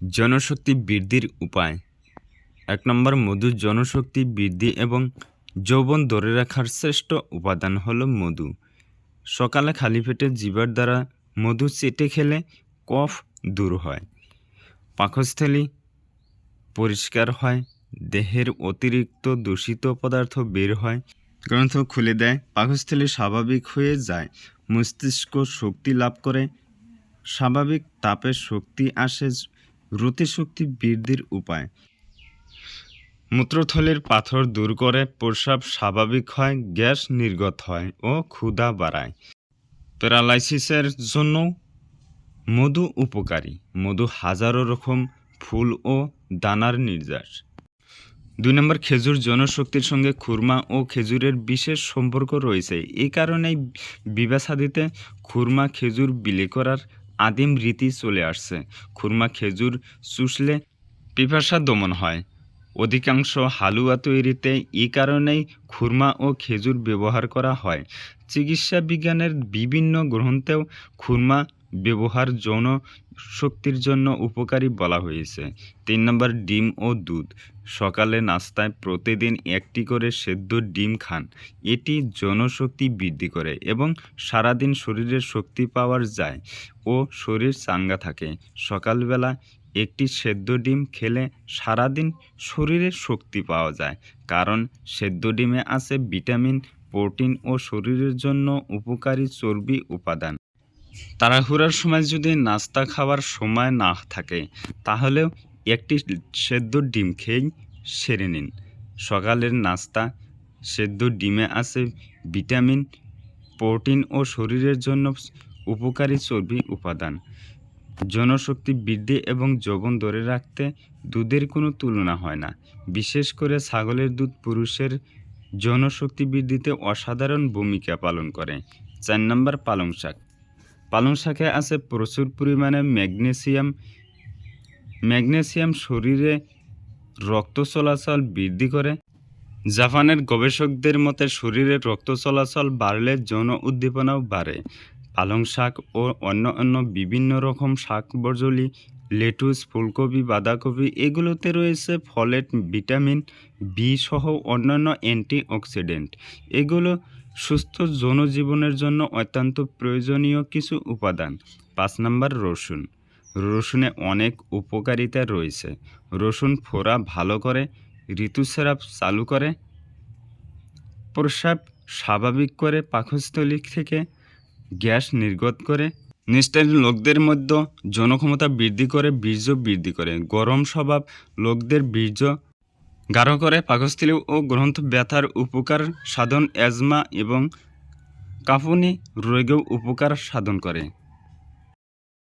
জনশক্তি বৃদ্ধির উপায়। এক নম্বর, মধু জনশক্তি বৃদ্ধি এবং যৌবন ধরে রাখার শ্রেষ্ঠ উপাদান হলো মধু। সকালে খালি পেটে জিভার দ্বারা মধু চেটে খেলে কফ দূর হয়, পাকস্থলী পরিষ্কার হয়, দেহের অতিরিক্ত দূষিত পদার্থ বের হয়, গ্রন্থ খুলে দেয়, পাকস্থলী স্বাভাবিক হয়ে যায়, মস্তিষ্ক শক্তি লাভ করে, স্বাভাবিক তাপের শক্তি আসে রুতিশক্তি বৃদ্ধির উপায়। মূত্রথলির পাথর দূর করে প্রস্রাব স্বাভাবিক হয়, গ্যাস নির্গত হয় ও ক্ষুধা বাড়ায়। প্যারালাইসিসের জন্য মধু উপকারী। মধু হাজারো রকম ফুল ও দানার নির্যাস। দুই নম্বর, খেজুর জনশক্তির সঙ্গে খুরমা ও খেজুরের বিশেষ সম্পর্ক রয়েছে। এই কারণেই বিবাসাদিতে খুরমা খেজুর বিলি করার আদিম রীতি চলে আসছে। খুরমা খেজুর চুষলে পিপাসা দমন হয়। অধিকাংশ হালুয়া তৈরিতে এই কারণেই খুরমা ও খেজুর ব্যবহার করা হয়। চিকিৎসা বিজ্ঞানের বিভিন্ন গ্রন্থেও খুরমা ব্যবহার যৌন শক্তির জন্য উপকারী বলা হয়েছে। তিন নম্বর, ডিম ও দুধ। সকালে নাস্তায় প্রতিদিন একটি করে সেদ্ধ ডিম খান। এটি জনশক্তি বৃদ্ধি করে এবং সারাদিন শরীরের শক্তি পাওয়ার যায় ও শরীর চাঙ্গা থাকে। সকালবেলা একটি সেদ্ধ ডিম খেলে সারাদিন শরীরে শক্তি পাওয়া যায়, কারণ সেদ্ধ ডিমে আছে ভিটামিন, প্রোটিন ও শরীরের জন্য উপকারী চর্বি উপাদান। তাড়াহুড়ার সময় যদি নাস্তা খাওয়ার সময় না থাকে, তাহলেও একটি সেদ্ধ ডিম খেয়েই সেরে নিন। সকালের নাস্তা, সেদ্ধ ডিমে আছে ভিটামিন, প্রোটিন ও শরীরের জন্য উপকারী চর্বি উপাদান। জনশক্তি বৃদ্ধি এবং যৌবন ধরে রাখতে দুধের কোনো তুলনা হয় না। বিশেষ করে ছাগলের দুধ পুরুষের জনশক্তি বৃদ্ধিতে অসাধারণ ভূমিকা পালন করে। চার নম্বর পালং শাক। পালং শাকে আছে প্রচুর পরিমাণে ম্যাগনেসিয়াম ম্যাগনেসিয়াম শরীরে রক্ত চলাচল বৃদ্ধি করে জাপানের গবেষকদের মতে শরীরে রক্ত চলাচল বাড়লে যৌন উদ্দীপনাও বাড়ে পালং শাক ও অন্য অন্য বিভিন্ন রকম শাক বর্জলি লেটুস ফুলকপি বাঁধাকপি এগুলোতে রয়েছে ফলেট ভিটামিন বি সহ অন্যান্য অ্যান্টিঅক্সিডেন্ট এগুলো সুস্থ জনজীবনের জন্য অত্যন্ত প্রয়োজনীয় কিছু উপাদান। পাঁচ নম্বর, রসুন। রসুনে অনেক উপকারিতা রয়েছে। রসুন ফোড়া ভালো করে, ঋতুস্রাব চালু করে, প্রস্রাব স্বাভাবিক করে পাকস্থলী থেকে, গ্যাস নির্গত করে নিষ্ঠার লোকদের মধ্যে জনক্ষমতা বৃদ্ধি করে, বীর্য বৃদ্ধি করে। গরম স্বভাব লোকদের বীর্য গাঢ় করে পাকস্থলী ও গ্রন্থ ব্যথার উপকার সাধন অ্যাজমা এবং কাঁপুনি রোগেও উপকার সাধন করে।